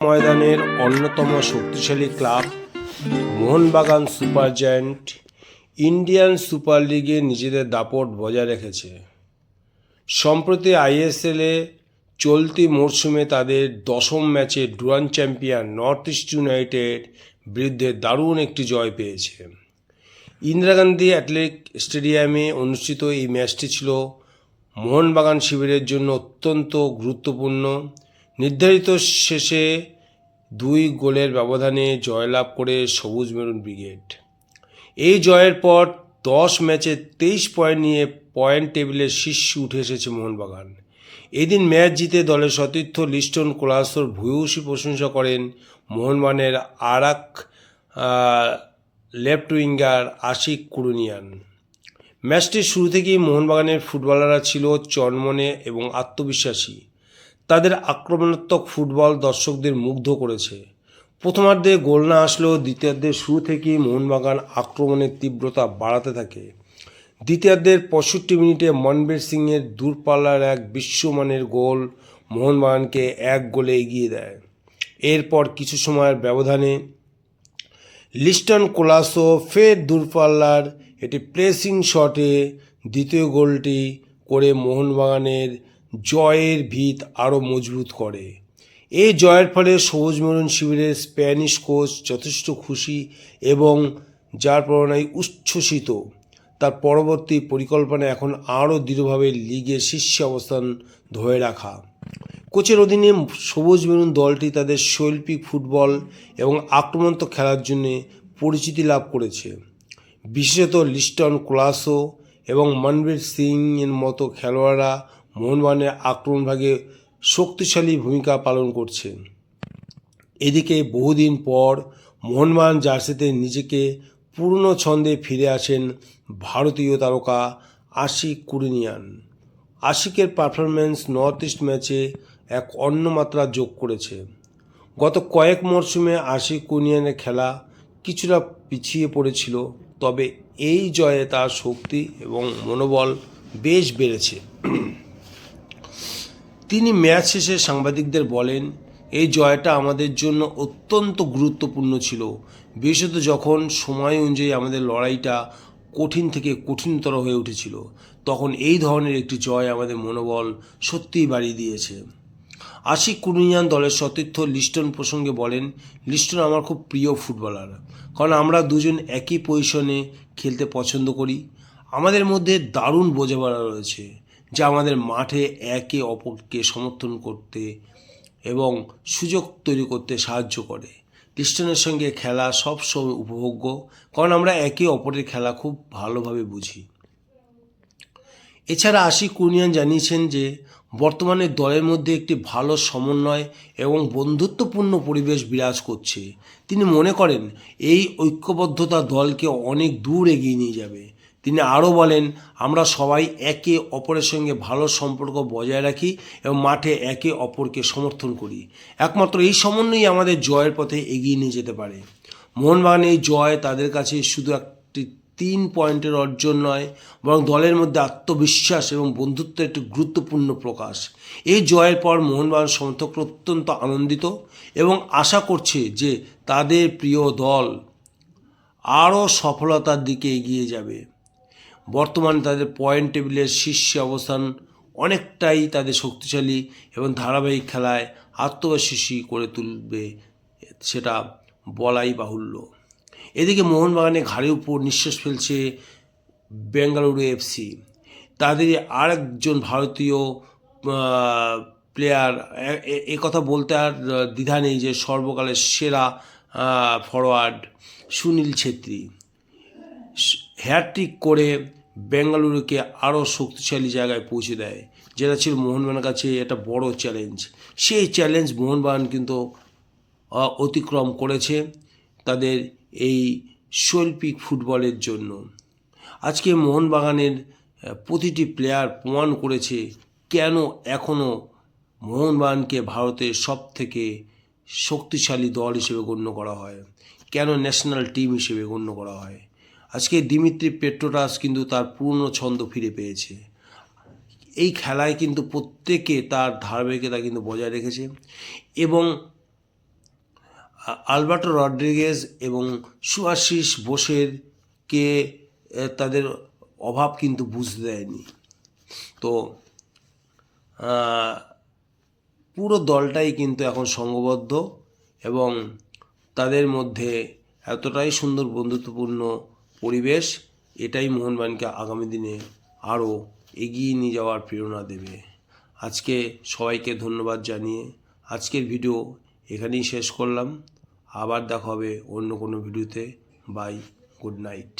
ময়দানের অন্যতম শক্তিশালী club Mohun Bagan super giant Indian super লিগে নিজেদের দাপট বজায় রেখেছে। সম্প্রতি আইএসএলে চলতি মরশুমে তাদের দশম ম্যাচে Durand champion North East United বিরুদ্ধে দারুণ একটি জয় পেয়েছে। ইন্দিরা গান্ধী অ্যাথলেটিক স্টেডিয়ামে অনুষ্ঠিত এই ম্যাচটি ছিল মোহনবাগান শিবিরের জন্য অত্যন্ত গুরুত্বপূর্ণ নির্ধারিত শেষে দুই গোলের ব্যবধানে জয়লাভ করে সবুজ মেরুন ব্রিগেড। এই জয়ের পর দশ ম্যাচে তেইশ পয়েন্ট নিয়ে পয়েন্ট টেবিলের শীর্ষে উঠে এসেছে মোহনবাগান। এদিন ম্যাচ জিতে দলের সতীর্থ লিস্টন কোলাসর ভূয়সী প্রশংসা করেন মোহনবাগানের আরাক লেফট উইঙ্গার আশিক কুরুনিয়ান। ম্যাচটির শুরু থেকেই মোহনবাগানের ফুটবলাররা ছিল চনমনে এবং আত্মবিশ্বাসী। তাদের আক্রমণাত্মক ফুটবল দর্শকদের মুগ্ধ করেছে। প্রথমার্ধে গোল না আসলেও দ্বিতীয়ার্ধের শুরু থেকেই মোহনবাগান আক্রমণের তীব্রতা বাড়াতে থাকে। দ্বিতীয়ার্ধের পঁয়ষট্টি মিনিটে মনবীর সিংয়ের দূরপাল্লার এক বিশ্বমানের গোল মোহনবাগানকে এক গোলে এগিয়ে দেয়। এরপর কিছু সময়ের ব্যবধানে লিস্টন কোলাসো ফের দূরপাল্লার এটি প্রেসিং শটে দ্বিতীয় গোলটি করে মোহনবাগানের জয়ের ভিত আরও মজবুত করে। এই জয়ের ফলে সবুজ মরুন শিবিরের স্প্যানিশ কোচ যথেষ্ট খুশি এবং যার প্রেরণায় উচ্ছ্বসিত। তার পরবর্তী পরিকল্পনা এখন আরও দৃঢ়ভাবে লিগে শীর্ষে অবস্থান ধরে রাখা। কোচের অধীনে সবুজ মেরুন দলটি তাদের শৈল্পিক ফুটবল এবং আক্রমণাত্মক খেলার জন্য পরিচিতি লাভ করেছে। বিশেষত লিস্টন ক্লাসো এবং মনবীর সিং এর মতো খেলোয়াড়রা মোহনবাগানের আক্রমণ ভাগে শক্তিশালী ভূমিকা পালন করছে। এদিকে বহুদিন পর মোহনবাগান জার্সিতে নিজেকে পূর্ণ ছন্দে ফিরে আসেন ভারতীয় তারকা আশিক কুরিনিয়ান। আশিকের পারফরমেন্স নর্থ ইস্ট ম্যাচে এক অন্য মাত্রা যোগ করেছে। গত কয়েক মরশুমে আশিক কুনিয়ানের খেলা কিছুটা পিছিয়ে পড়েছিল, তবে এই জয়ে তার শক্তি এবং মনোবল বেশ বেড়েছে। তিনি ম্যাচ শেষে সাংবাদিকদের বলেন, এই জয়টা আমাদের জন্য অত্যন্ত গুরুত্বপূর্ণ ছিল, বিশেষত যখন সময় অনুযায়ী আমাদের লড়াইটা কঠিন থেকে কঠিনতর হয়ে উঠেছিল, তখন এই ধরনের একটি জয় আমাদের মনোবল সত্যিই বাড়িয়ে দিয়েছে। আশিক কুনিয়ান দলের সতীর্থ লিস্টন প্রসঙ্গে বলেন, লিস্টন আমার খুব প্রিয় ফুটবলার, কারণ আমরা দুজন একই পজিশনে খেলতে পছন্দ করি। আমাদের মধ্যে দারুণ বোঝাপড়া রয়েছে। যা আমাদের মাঠে একে অপরকে সমর্থন করতে এবং সুযোগ তৈরি করতে সাহায্য করে। লিস্টনের সঙ্গে খেলা সবসময় উপভোগ্য, কারণ আমরা একে অপরের খেলা খুব ভালোভাবে বুঝি। এছাড়া আশিক কুনিয়ান জানিয়েছেন যে, বর্তমানে দলের মধ্যে একটি ভালো সমন্বয় এবং বন্ধুত্বপূর্ণ পরিবেশ বিরাজ করছে। তিনি মনে করেন, এই ঐক্যবদ্ধতা দলকে অনেক দূর এগিয়ে নিয়ে যাবে। তিনি আরও বলেন, আমরা সবাই একে অপরের সঙ্গে ভালো সম্পর্ক বজায় রাখি এবং মাঠে একে অপরকে সমর্থন করি। একমাত্র এই সমন্বয়ই আমাদের জয়ের পথে এগিয়ে নিয়ে যেতে পারে। মোহনবাগান এই জয় তাদের কাছে শুধু একটি তিন পয়েন্টের অর্জন নয়, বরং দলের মধ্যে আত্মবিশ্বাস এবং বন্ধুত্বের একটি গুরুত্বপূর্ণ প্রকাশ। এই জয়ের পর মোহনবাগান সমর্থকরা অত্যন্ত আনন্দিত এবং আশা করছে যে তাদের প্রিয় দল আরও সফলতার দিকে এগিয়ে যাবে। বর্তমানে তাদের পয়েন্ট টেবিলের শীর্ষে অবস্থান অনেকটাই তাদের শক্তিশালী এবং ধারাবাহিক খেলায় আত্মবিশ্বাসী করে তুলবে সেটা বলাই বাহুল্য। এদিকে মোহনবাগানে ঘাড়ের উপর নিঃশ্বাস ফেলছে বেঙ্গালুরু এফসি তাদের আরেকজন ভারতীয় প্লেয়ার এ কথা বলতে আর দ্বিধা নেই যে সর্বকালের সেরা ফরওয়ার্ড সুনীল ছেত্রী। হ্যাট্রিক করে বেঙ্গালুরুকে আরও শক্তিশালী জায়গায় পৌঁছে দেয়, যেটা ছিল মোহনবাগানের কাছে একটা বড় চ্যালেঞ্জ সেই চ্যালেঞ্জ মোহনবাগান কিন্তু অতিক্রম করেছে তাদের এই শৈল্পিক ফুটবলের জন্য। আজকে মোহনবাগানের প্রতিটি প্লেয়ার প্রমাণ করেছে কেন এখনও মোহনবাগানকে ভারতের সব থেকে শক্তিশালী দল হিসেবে গণ্য করা হয়, কেন ন্যাশনাল টিম হিসেবে গণ্য করা হয়। আজকে দিমিত্রি পেট্রোটাস কিন্তু তার পূর্ণ ছন্দ ফিরে পেয়েছে। এই খেলায় কিন্তু প্রত্যেকে তার ধারাবাহিকতা কিন্তু বজায় রেখেছে এবং আলবার্টো রড্রিগেজ এবং সুয়াশিস বোসের কে তাদের অভাব কিন্তু বুঝতে দেয়নি। তো পুরো দলটাই কিন্তু এখন সঙ্গবদ্ধ এবং তাদের মধ্যে এতটাই সুন্দর বন্ধুত্বপূর্ণ পরিবেশ এটাই মোহনবাগানকে আগামী দিনে আরও এগিয়ে নিয়ে যাওয়ার প্রেরণা দেবে। আজকে সবাইকে ধন্যবাদ জানিয়ে আজকের ভিডিও এখানেই শেষ করলাম। আবার দেখা হবে অন্য কোনো ভিডিওতে। Bye, good night.